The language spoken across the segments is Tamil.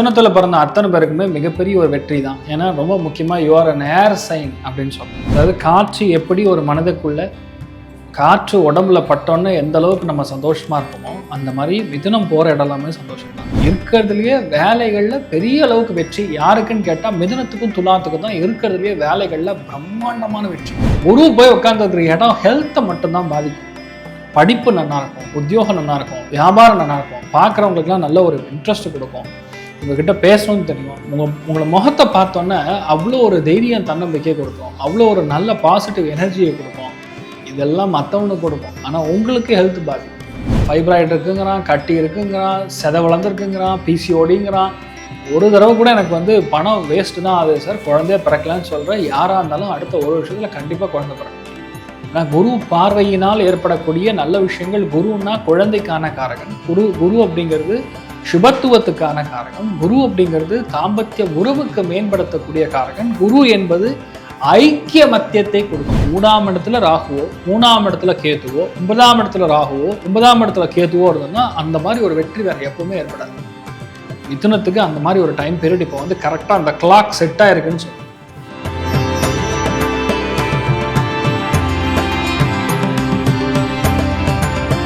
மிதுனத்தில் பிறந்த அத்தனை பேருக்குமே மிகப்பெரிய ஒரு வெற்றி தான். ஏன்னா ரொம்ப முக்கியமாக யுவர் அன் ஏர் சைன் அப்படின்னு சொல்லணும் அதாவது காற்று எப்படி ஒரு மனதுக்குள்ள காற்று உடம்புல பட்டோன்னு எந்த அளவுக்கு நம்ம சந்தோஷமாக இருப்போமோ அந்த மாதிரி மிதுனம் போகிற இடம் எல்லாமே சந்தோஷம் தான் இருக்கிறதுலையே வேலைகளில் பெரிய அளவுக்கு வெற்றி. யாருக்குன்னு கேட்டால் மிதுனத்துக்கும் துலாத்துக்கும் தான் இருக்கிறதுலையே வேலைகளில் பிரம்மாண்டமான வெற்றி. ஒரு போய் உட்காந்துருக்கிற இடம் ஹெல்த்தை மட்டும்தான் பாதிக்கும். படிப்பு நல்லா இருக்கும் உத்தியோகம் நல்லா இருக்கும் வியாபாரம் நல்லா இருக்கும். பார்க்குறவங்களுக்குலாம் நல்ல ஒரு இன்ட்ரெஸ்ட் கொடுக்கும். உங்ககிட்ட பேசணும்னு தெரியும். உங்க உங்களை முகத்தை பார்த்தோன்னே அவ்வளோ ஒரு தைரியம் தன்னம்பிக்கை கொடுக்கும். அவ்வளோ ஒரு நல்ல பாசிட்டிவ் எனர்ஜியை கொடுக்கும். இதெல்லாம் மற்றவனுக்கு கொடுக்கும். ஆனால் உங்களுக்கு ஹெல்த் பாதிக்கும் ஃபைப்ராய்டு இருக்குங்கிறான் கட்டி இருக்குங்கிறான் செதை வளர்ந்துருக்குங்கிறான் பிசிஓடிங்கிறான் ஒரு தடவை கூட எனக்கு வந்து பணம் வேஸ்ட்டு தான் ஆகுது சார் குழந்தைய பிறக்கலான்னு சொல்கிறேன் யாராக இருந்தாலும் அடுத்த ஒரு வருஷத்தில் கண்டிப்பாக குழந்தை பிறக்கும். ஏன்னா குரு பார்வையினால் ஏற்படக்கூடிய நல்ல விஷயங்கள் குருன்னா குழந்தைக்கான காரகன். குரு குரு அப்படிங்கிறது சுபத்துவத்துக்கான காரகம். குரு அப்படிங்கிறது தாம்பத்திய உறவுக்கு மேம்படுத்தக்கூடிய காரகன் குரு என்பது ஐக்கிய மத்தியத்தை கொடுக்கும். மூணாம் இடத்துல ராகுவோ மூணாம் இடத்துல கேத்துவோ ஒன்பதாம் இடத்துல ராகுவோ ஒன்பதாம் இடத்துல கேத்துவோ இருந்ததுன்னா அந்த மாதிரி ஒரு வெற்றி வேறு எப்பவுமே ஏற்படாது. மிதுனத்துக்கு அந்த மாதிரி ஒரு டைம் பீரியட் இப்போ வந்து கரெக்டாக அந்த கிளாக் செட் ஆயிருக்குன்னு சொல்லி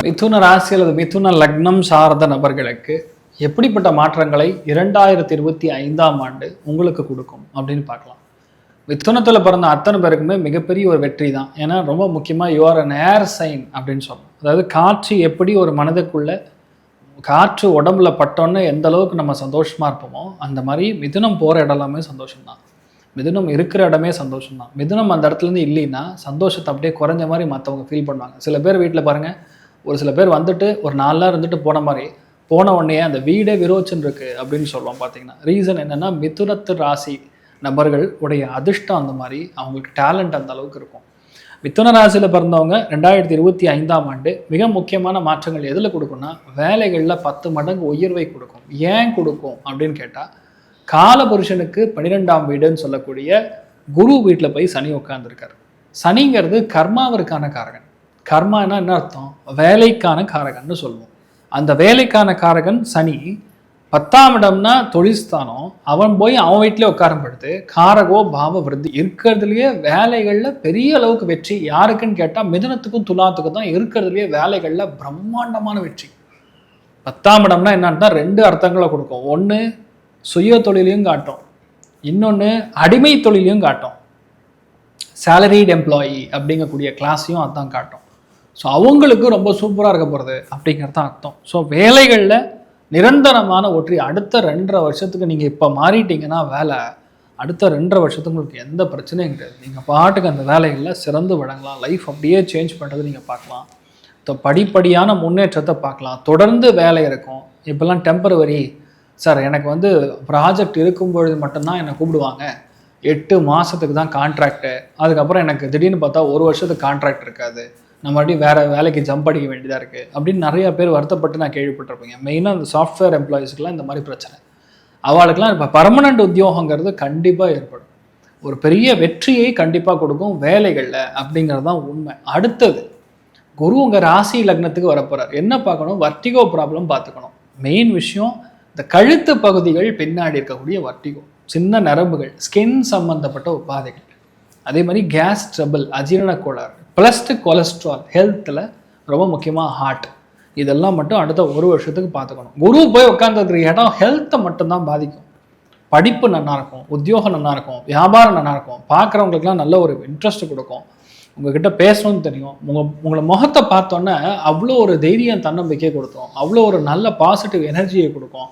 மிதுன ராசி அல்லது மிதுன லக்னம் சார்ந்த நபர்களுக்கு எப்படிப்பட்ட மாற்றங்களை இரண்டாயிரத்தி இருபத்தி ஐந்தாம் ஆண்டு உங்களுக்கு கொடுக்கும் அப்படின்னு பார்க்கலாம். மிதுனத்தில் பிறந்த அத்தனை பேருக்குமே மிகப்பெரிய ஒரு வெற்றி தான். ஏன்னா ரொம்ப முக்கியமாக யுவர் அன் ஏர் சைன் அப்படின்னு சொல்லணும் அதாவது காற்று எப்படி ஒரு மனதுக்குள்ள காற்று உடம்புல பட்டோன்னு எந்த அளவுக்கு நம்ம சந்தோஷமாக இருப்போமோ அந்த மாதிரி மிதுனம் போகிற இடம் எல்லாமே சந்தோஷம்தான். மிதுனம் இருக்கிற இடமே சந்தோஷம் தான் மிதுனம் அந்த இடத்துலேருந்து இல்லைன்னா சந்தோஷத்தை அப்படியே குறைஞ்ச மாதிரி மற்றவங்க ஃபீல் பண்ணுவாங்க. சில பேர் வீட்டில் பாருங்கள் ஒரு சில பேர் வந்துட்டு ஒரு நாலு நாள் இருந்துட்டு போன மாதிரி போன உடனே அந்த வீடே விரோச்சன் இருக்கு அப்படின்னு சொல்லுவோம் பார்த்தீங்கன்னா ரீசன் என்னன்னா மிதுனத்து ராசி நபர்கள் உடைய அதிர்ஷ்டம் அந்த மாதிரி அவங்களுக்கு டேலண்ட் அந்த அளவுக்கு இருக்கும். மிதுன ராசியில் பிறந்தவங்க ரெண்டாயிரத்தி இருபத்தி ஐந்தாம் ஆண்டு மிக முக்கியமான மாற்றங்கள் எதில் கொடுக்கும்னா வேலைகளில் பத்து மடங்கு உயர்வை கொடுக்கும். ஏன் கொடுக்கும் அப்படின்னு கேட்டால் காலபுருஷனுக்கு பன்னிரெண்டாம் வீடுன்னு சொல்லக்கூடிய குரு வீட்டில் போய் சனி உட்காந்துருக்காரு சனிங்கிறது கர்மாவிற்கான காரகன். கர்மானா என்ன அர்த்தம்? வேலைக்கான காரகன்னு சொல்லுவோம். அந்த வேலைக்கான காரகன் சனி பத்தாம் இடம்னா தொழில்ஸ்தானம். அவன் போய் அவன் வீட்டிலே உட்காரப்படுது காரகோ பாவ விருத்தி இருக்கிறதுலையே வேலைகளில் பெரிய அளவுக்கு வெற்றி. யாருக்குன்னு கேட்டால் மிதுனத்துக்கும் துலாத்துக்கும் தான் இருக்கிறதுலையே வேலைகளில் பிரம்மாண்டமான வெற்றி. பத்தாம் இடம்னா என்னன்னா ரெண்டு அர்த்தங்களை கொடுக்கும். ஒன்று சுய தொழிலையும் காட்டும். இன்னொன்று அடிமை தொழிலையும் காட்டும். சேலரிட் எம்ப்ளாயி அப்படிங்கக்கூடிய கிளாஸையும் அதான் காட்டும். ஸோ அவங்களுக்கு ரொம்ப சூப்பராக இருக்க போகிறது அப்படிங்கிறது தான் அர்த்தம். ஸோ வேலைகளில் நிரந்தரமான ஒற்றி அடுத்த ரெண்டரை வருஷத்துக்கு நீங்கள் இப்போ மாறிட்டீங்கன்னா வேலை அடுத்த ரெண்டரை வருஷத்துக்கு உங்களுக்கு எந்த பிரச்சனையும் கிடையாது. நீங்கள் பாட்டுக்கு அந்த வேலைகளில் சிறந்து விளங்கலாம். லைஃப் அப்படியே சேஞ்ச் பண்ணுறது நீங்கள் பார்க்கலாம். ஸோ படிப்படியான முன்னேற்றத்தை பார்க்கலாம். தொடர்ந்து வேலை இருக்கும். இப்போல்லாம் டெம்பரவரி சார் எனக்கு வந்து ப்ராஜெக்ட் இருக்கும் பொழுது மட்டும்தான் என்னை கூப்பிடுவாங்க. எட்டு மாதத்துக்கு தான் கான்ட்ராக்டு அதுக்கப்புறம் எனக்கு திடீர்னு பார்த்தா ஒரு வருஷத்துக்கு கான்ட்ராக்ட் இருக்காது. நம்ம மறுபடியும் வேறு வேலைக்கு ஜம்ப் அடிக்க வேண்டியதாக இருக்குது அப்படின்னு நிறைய பேர் வருத்தப்பட்டு நான் கேள்விப்பட்டிருப்பேங்க. மெயினாக அந்த சாஃப்ட்வேர் எம்ப்ளாயீஸ்க்குலாம் இந்த மாதிரி பிரச்சனை. அவளுக்கெல்லாம் இப்போ பர்மனண்ட் உத்தியோகங்கிறது கண்டிப்பாக ஏற்படும். ஒரு பெரிய வெற்றியை கண்டிப்பாக கொடுக்கும் வேலைகளில் அப்படிங்கிறது தான் உண்மை. அடுத்தது குரு உங்கள் ராசி லக்னத்துக்கு வரப்போகிறார் என்ன பார்க்கணும்? வர்ட்டிகோ ப்ராப்ளம் பார்த்துக்கணும். மெயின் விஷயம் இந்த கழுத்து பகுதிகள் பின்னாடி இருக்கக்கூடிய வர்டிகோ சின்ன நரம்புகள் ஸ்கின் சம்பந்தப்பட்ட உபாதைகள். அதே மாதிரி கேஸ் ட்ரபிள் அஜீரண கோளாறு. ப்ளஸ்ட் கொலஸ்ட்ரால் ஹெல்த்தில் ரொம்ப முக்கியமாக ஹார்ட் இதெல்லாம் மட்டும் அடுத்த ஒரு வருஷத்துக்கு பார்த்துக்கணும். குரு போய் உட்காந்துருக்கிற இடம் ஹெல்த்தை மட்டும்தான் பாதிக்கும். படிப்பு நல்லாயிருக்கும் உத்தியோகம் நல்லாயிருக்கும் வியாபாரம் நல்லாயிருக்கும் பார்க்குறவங்களுக்குலாம் நல்ல ஒரு இன்ட்ரெஸ்ட் கொடுக்கும். உங்ககிட்ட பேசணும்னு தெரியும். உங்கள் உங்களை முகத்தை பார்த்தோன்னே அவ்வளோ ஒரு தைரியம் தன்னம்பிக்கை கொடுக்கும். அவ்வளோ ஒரு நல்ல பாசிட்டிவ் எனர்ஜியை கொடுக்கும்.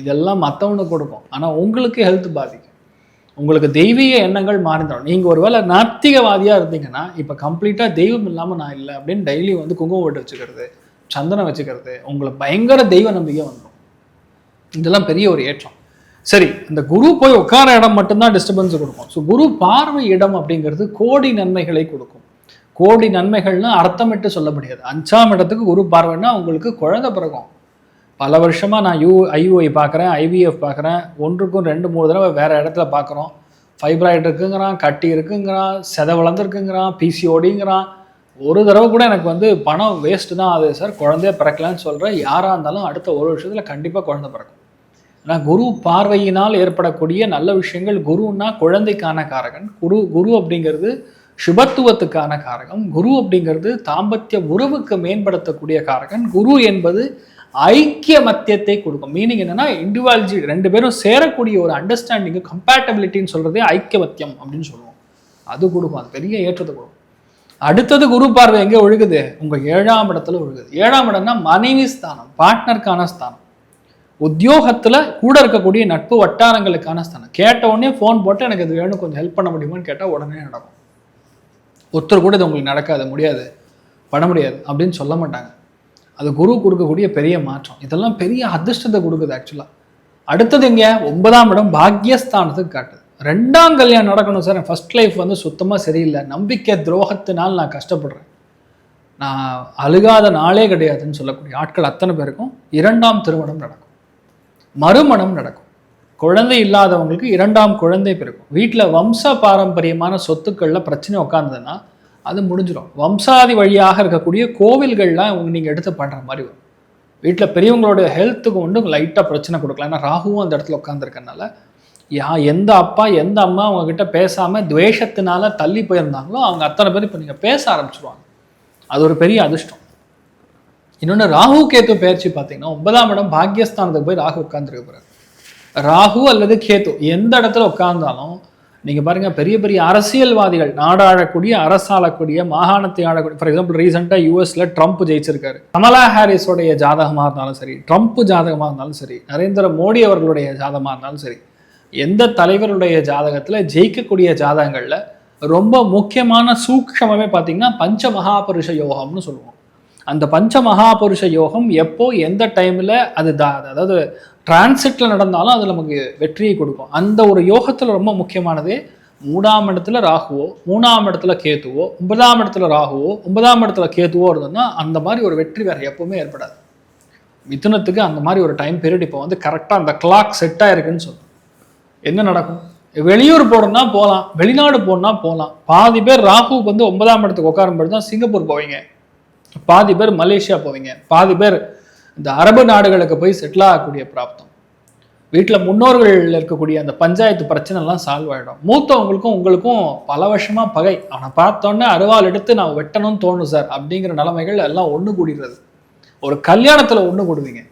இதெல்லாம் மற்றவனுக்கு கொடுக்கும். ஆனால் உங்களுக்கு ஹெல்த் பாதிக்கும். உங்களுக்கு தெய்வீக எண்ணங்கள் மாறிந்துடும் நீங்கள் ஒருவேளை நாத்திகவாதியாக இருந்தீங்கன்னா இப்போ கம்ப்ளீட்டாக தெய்வம் இல்லாமல் நான் இல்லை அப்படின்னு டெய்லி வந்து குங்குமம் போட்டு வச்சுக்கிறது சந்தனம் வச்சுக்கிறது உங்களை பயங்கர தெய்வ நம்பிக்கை வந்துடும் இதெல்லாம் பெரிய ஒரு ஏற்றம். சரி இந்த குரு போய் உட்கார இடம் மட்டும்தான் டிஸ்டர்பன்ஸ் கொடுக்கும். ஸோ குரு பார்வை இடம் அப்படிங்கிறது கோடி நன்மைகளை கொடுக்கும். கோடி நன்மைகள்னு அர்த்தமிட்டு சொல்ல முடியாது அஞ்சாம் இடத்துக்கு குரு பார்வைன்னா உங்களுக்கு குழந்தை பிறகும் பல வருஷமாக நான் யூ ஐஓஐ பார்க்குறேன் ஐவிஎஃப் பார்க்குறேன். ஒன்றுக்கும் ரெண்டு மூணு தடவை வேறு இடத்துல பார்க்குறோம். ஃபைப்ராய்டு இருக்குங்கிறான் கட்டி இருக்குங்கிறான் செதை வளர்ந்துருக்குங்கிறான் பிசிஓடிங்கிறான் ஒரு தடவை கூட எனக்கு வந்து பணம் வேஸ்ட்டு தான் ஆகுது சார் குழந்தைய பிறக்கலான்னு சொல்கிறேன் யாராக இருந்தாலும் அடுத்த ஒரு வருஷத்தில் கண்டிப்பாக குழந்தை பிறக்கும். ஆனால் குரு பார்வையினால் ஏற்படக்கூடிய நல்ல விஷயங்கள் குருன்னா குழந்தைக்கான காரகன். குரு குரு அப்படிங்கிறது சுபத்துவத்துக்கான காரகம். குரு அப்படிங்கிறது தாம்பத்திய உறவுக்கு மேம்படுத்தக்கூடிய காரகன். குரு என்பது ஐக்கிய மத்தியத்தை கொடுக்கும். மீனிங் என்னன்னா இண்டிவாலஜி ரெண்டு பேரும் சேரக்கூடிய ஒரு அண்டர்ஸ்டாண்டிங் கம்பேட்டபிலிட்டின்னு சொல்றதே ஐக்கியமத்தியம் அப்படின்னு சொல்லுவோம். அது கொடுக்கும். அது பெரிய ஏற்றத்தை கொடுக்கும். அடுத்தது குரு பார்வை எங்கே ஒழுகுது? உங்கள் ஏழாம் இடத்துல ஒழுகுது. ஏழாம் இடம்னா மனைவி ஸ்தானம் பார்ட்னருக்கான ஸ்தானம். உத்தியோகத்தில் கூட இருக்கக்கூடிய நட்பு வட்டாரங்களுக்கான ஸ்தானம். கேட்ட உடனே ஃபோன் போட்டு எனக்கு இது வேணும் கொஞ்சம் ஹெல்ப் பண்ண முடியுமான்னு கேட்டால் உடனே நடக்கும். ஒருத்தர் கூட இது உங்களுக்கு நடக்காது முடியாது பண்ண முடியாது அப்படின்னு சொல்ல மாட்டாங்க. அது குரு கொடுக்கக்கூடிய பெரிய மாற்றம். இதெல்லாம் பெரிய அதிர்ஷ்டத்தை கொடுக்குது ஆக்சுவலாக அடுத்தது இங்கே ஒன்பதாம் இடம் பாக்யஸ்தானத்துக்கு காட்டுது. ரெண்டாம் கல்யாணம் நடக்கணும் சார். ஃபர்ஸ்ட் லைஃப் வந்து சுத்தமாக சரியில்லை. நம்பிக்கை துரோகத்தினால் நான் கஷ்டப்படுறேன். நான் அழுகாத நாளே கிடையாதுன்னு சொல்லக்கூடிய ஆட்கள் அத்தனை பேருக்கும் இரண்டாம் திருமணம் நடக்கும். மறுமணம் நடக்கும். குழந்தை இல்லாதவங்களுக்கு இரண்டாம் குழந்தை பிறக்கும். வீட்டில் வம்ச பாரம்பரியமான சொத்துக்களில் பிரச்சனை உட்காந்ததுன்னா அது முடிஞ்சிடும் வம்சாதி வழியாக இருக்கக்கூடிய கோவில்கள்லாம் நீங்கள் எடுத்து பண்ணுற மாதிரி வரும். வீட்டில் பெரியவங்களோட ஹெல்த்துக்கு வந்து லைட்டாக பிரச்சனை கொடுக்கலாம் ஏன்னா ராகுவும் அந்த இடத்துல உட்காந்துருக்கனால யா எந்த அப்பா எந்த அம்மா அவங்கக்கிட்ட பேசாமல் துவேஷத்தினால தள்ளி போயிருந்தாங்களோ அவங்க அத்தனை பேர் இப்போ நீங்கள் பேச ஆரம்பிச்சிருவாங்க. அது ஒரு பெரிய அதிர்ஷ்டம். இன்னொன்று ராகு கேத்து பயிற்சி பார்த்தீங்கன்னா ஒன்பதாம் இடம் பாக்யஸ்தானத்துக்கு போய் ராகு உட்காந்துருக்க போகிறார் ராகு அல்லது கேத்து எந்த இடத்துல உட்கார்ந்தாலும் நீங்க பாருங்க பெரிய பெரிய அரசியல்வாதிகள் நாடாளக்கூடிய அரசாளக்கூடிய மாகாணத்தை ஆளக்கூடிய ஃபார் எக்ஸாம்பிள் ரீசெண்டாக யூஎஸ்ல ட்ரம்ப் ஜெயிச்சிருக்காரு. கமலா ஹாரிஸோடைய ஜாதகமாக இருந்தாலும் சரி ட்ரம்ப் ஜாதகமாக இருந்தாலும் சரி நரேந்திர மோடி அவர்களுடைய ஜாதகமாக இருந்தாலும் சரி எந்த தலைவருடைய ஜாதகத்துல ஜெயிக்கக்கூடிய ஜாதகங்கள்ல ரொம்ப முக்கியமான சூக்ஷமே பார்த்தீங்கன்னா பஞ்ச மகாபுருஷ யோகம்னு சொல்லுவோம். அந்த பஞ்ச மகாபுருஷ யோகம் எப்போ எந்த டைமில் அது தா அதாவது டிரான்சிட்டில் நடந்தாலும் அது நமக்கு வெற்றியை கொடுக்கும். அந்த ஒரு யோகத்தில் ரொம்ப முக்கியமானது மூணாம் இடத்துல ராகுவோ மூணாம் இடத்துல கேத்துவோ ஒன்பதாம் இடத்துல ராகுவோ ஒன்பதாம் இடத்துல கேத்துவோ இருந்ததுன்னா அந்த மாதிரி ஒரு வெற்றி வேறு எப்போவுமே ஏற்படாது. மிதுனத்துக்கு அந்த மாதிரி ஒரு டைம் பீரியட் இப்போ வந்து கரெக்டாக அந்த கிளாக் செட் ஆயிருக்குன்னு சொல்லும் என்ன நடக்கும்? வெளியூர் போகணும்னா போகலாம் வெளிநாடு போகணும்னா போகலாம் பாதி பேர் ராகுவுக்கு வந்து ஒன்பதாம் இடத்துக்கு உட்காரும்போது தான் சிங்கப்பூர் போவீங்க. பாதி பேர் மலேசியா போவீங்க. பாதி பேர் இந்த அரபு நாடுகளுக்கு போய் செட்டில் ஆகக்கூடிய பிராப்தம் வீட்டில் முன்னோர்கள் இருக்கக்கூடிய அந்த பஞ்சாயத்து பிரச்சனைலாம் சால்வ் ஆகிடும் மூத்தவங்களுக்கும் உங்களுக்கும் பல வருஷமாக பகை. அவனை பார்த்தோன்னே அருவாள் எடுத்து நான் வெட்டணும்னு தோணும் சார் அப்படிங்கிற நிலைமைகள் எல்லாம் ஒன்று கூடிடுறது. ஒரு கல்யாணத்தில் ஒன்று கூடுவீங்க.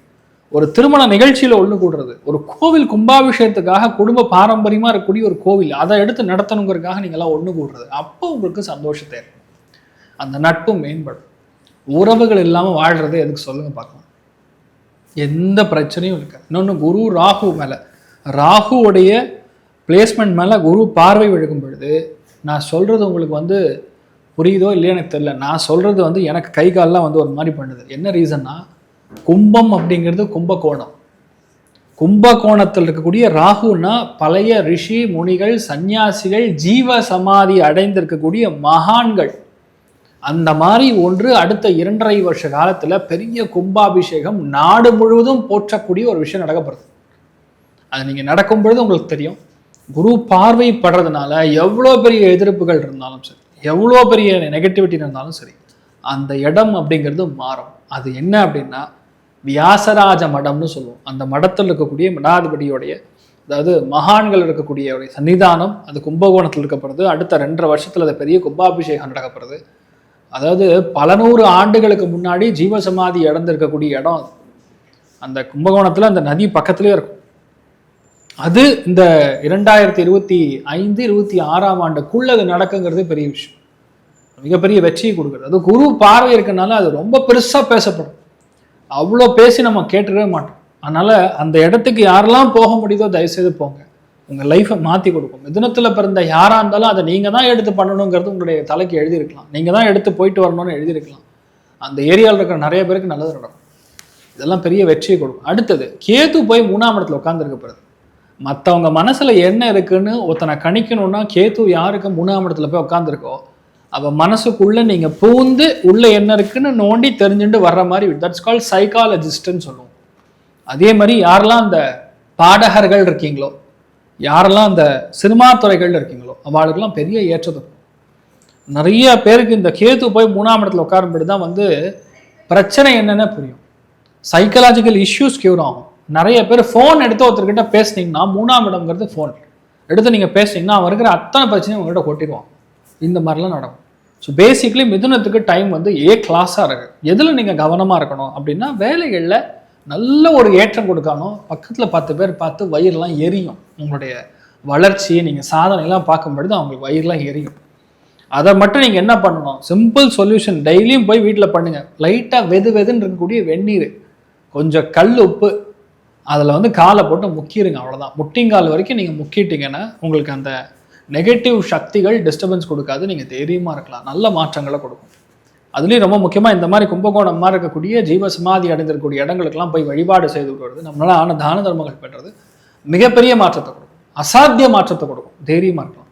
ஒரு திருமண நிகழ்ச்சியில் ஒன்று கூடுறது. ஒரு கோவில் கும்பாபிஷேகத்துக்காக குடும்ப பாரம்பரியமாக இருக்கக்கூடிய ஒரு கோவில் அதை எடுத்து நடத்தணுங்கிறதுக்காக நீங்கள்லாம் ஒன்று கூடுறது. அப்போ உங்களுக்கு சந்தோஷத்தை அந்த நட்பு மேம்படும். உறவுகள் இல்லாமல் வாழ்கிறதே எதுக்கு சொல்லுங்கள் பார்க்கலாம். எந்த பிரச்சனையும் இருக்காது. இன்னொன்று குரு ராகு மேலே. ராகுவுடைய பிளேஸ்மெண்ட் மேலே குரு பார்வை விழுக்கும் பொழுது நான் சொல்கிறது உங்களுக்கு வந்து புரியுதோ இல்லையோ எனக்கு தெரியல. நான் சொல்கிறது வந்து எனக்கு கை கால்லாம் வந்து ஒரு மாதிரி பண்ணுது. என்ன ரீசன்னா கும்பம் அப்படிங்கிறது கும்பகோணம். கும்பகோணத்தில் இருக்கக்கூடிய ராகுனா பழைய ரிஷி முனிகள் சந்நியாசிகள் ஜீவ சமாதி அடைந்திருக்கக்கூடிய மகான்கள். அந்த மாதிரி ஒன்று அடுத்த இரண்டரை வருஷ காலத்தில் பெரிய கும்பாபிஷேகம் நாடு முழுவதும் போற்றக்கூடிய ஒரு விஷயம் நடக்கப்படுது. அது நீங்கள் நடக்கும் பொழுது உங்களுக்கு தெரியும். குரு பார்வை படுறதுனால எவ்வளோ பெரிய எதிர்ப்புகள் இருந்தாலும் சரி எவ்வளோ பெரிய நெகட்டிவிட்டி இருந்தாலும் சரி அந்த இடம் அப்படிங்கிறது மாறும். அது என்ன அப்படின்னா வியாசராஜ மடம்னு சொல்லுவோம். அந்த மடத்தில் இருக்கக்கூடிய மடாதிபதியோடைய அதாவது மகான்கள் இருக்கக்கூடிய சன்னிதானம் அது கும்பகோணத்தில் இருக்கப்படுது. அடுத்த ரெண்டரை வருஷத்தில் அது பெரிய கும்பாபிஷேகம் நடக்கப்படுது. அதாவது பல நூறு ஆண்டுகளுக்கு முன்னாடி ஜீவசமாதி இழந்திருக்கக்கூடிய இடம் அது. அந்த கும்பகோணத்தில் அந்த நதி பக்கத்துலேயே இருக்கும். அது இந்த இரண்டாயிரத்தி இருபத்தி ஐந்து இருபத்தி ஆறாம் ஆண்டுக்குள்ள அது நடக்குங்கிறது பெரிய விஷயம். மிகப்பெரிய வெற்றியை கொடுக்குறது அது குரு பார்வை இருக்கனால அது ரொம்ப பெருசாக பேசப்படும். அவ்வளோ பேசி நம்ம கேட்டுக்கவே மாட்டோம். அதனால் அந்த இடத்துக்கு யாரெல்லாம் போக முடியுதோ தயவுசெய்து போங்க. உங்கள் லைஃப்பை மாற்றி கொடுக்கும். மிதுனத்தில் பிறந்த யாராக இருந்தாலும் அதை நீங்கள் தான் எடுத்து பண்ணணுங்கிறது உங்களுடைய தலைக்கு எழுதியிருக்கலாம். நீங்கள் தான் எடுத்து போயிட்டு வரணும்னு எழுதியிருக்கலாம். அந்த ஏரியாவில் இருக்கிற நிறைய பேருக்கு நல்லது நடக்கும். இதெல்லாம் பெரிய வெற்றியை கொடுக்கும். அடுத்தது கேது போய் மூணாம் இடத்துல உட்காந்துருக்க போகிறது மற்றவங்க மனசில் என்ன இருக்குன்னு ஒருத்தனை கணிக்கணும்னா கேத்து யாருக்கு மூணாம் இடத்துல போய் உட்காந்துருக்கோ அவள் மனசுக்குள்ளே நீங்கள் பூந்து உள்ளே என்ன இருக்குன்னு நோண்டி தெரிஞ்சுட்டு வர்ற மாதிரி தட்ஸ் கால் சைக்காலஜிஸ்ட்னு சொல்லுவோம். அதே மாதிரி யாரெல்லாம் அந்த பாடகர்கள் இருக்கீங்களோ யாரெல்லாம் அந்த சினிமா துறைகளில் இருக்கீங்களோ அவளுக்கெல்லாம் பெரிய ஏற்றத்தை நிறைய பேருக்கு இந்த கேத்து போய் மூணாம் இடத்துல உட்காரும்படி தான் வந்து பிரச்சனை என்னென்ன புரியும். சைக்கலாஜிக்கல் இஷ்யூஸ் கியூர் ஆகும். நிறைய பேர் ஃபோன் எடுத்து ஒருத்தர்கிட்ட பேசுனீங்கன்னா மூணாம் இடம்ங்கிறது ஃபோன் எடுத்து நீங்கள் பேசுனீங்கன்னா அவன் இருக்கிற அத்தனை பிரச்சனையும் உங்கள்கிட்ட கொட்டிடுவான். இந்த மாதிரிலாம் நடக்கும். ஸோ பேசிக்லி மிதுனத்துக்கு டைம் வந்து ஏ கிளாஸாக இருக்குது எதில் நீங்கள் கவனமாக இருக்கணும் அப்படின்னா வேலைகளில் நல்ல ஒரு ஏற்றம் கொடுக்கணும் பக்கத்தில் பத்து பேர் பார்த்து வயிறுலாம் எரியும். உங்களுடைய வளர்ச்சி நீங்கள் சாதனைலாம் பார்க்கும் பொழுது அவங்களுக்கு வயிறுலாம் எரியும். அதை மட்டும் நீங்கள் என்ன பண்ணணும்? சிம்பிள் சொல்யூஷன் டெய்லியும் போய் வீட்டில் பண்ணுங்கள் லைட்டாக வெது வெதுன்னு இருக்கக்கூடிய வெந்நீர். கொஞ்சம் கல் உப்பு. அதில் வந்து காலை போட்டு முக்கிடுங்க அவ்வளோதான் முட்டிங்கால் வரைக்கும் நீங்கள் முக்கிட்டீங்கன்னா உங்களுக்கு அந்த நெகட்டிவ் சக்திகள் டிஸ்டர்பன்ஸ் கொடுக்காது. நீங்கள் தைரியமாக இருக்கலாம். நல்ல மாற்றங்களை கொடுக்கும். அதுலேயும் ரொம்ப முக்கியமாக இந்த மாதிரி கும்பகோணம் மாதிரி இருக்கக்கூடிய ஜீவ சமாதி அடைந்திருக்கக்கூடிய இடங்களுக்கெல்லாம் போய் வழிபாடு செய்து வருவது நம்மளால ஆன தான தர்மங்கள் பெற்றது மிகப்பெரிய மாற்றத்தை கொடுக்கும். அசாத்திய மாற்றத்தை கொடுக்கும். தைரியமாக இருக்கலாம்.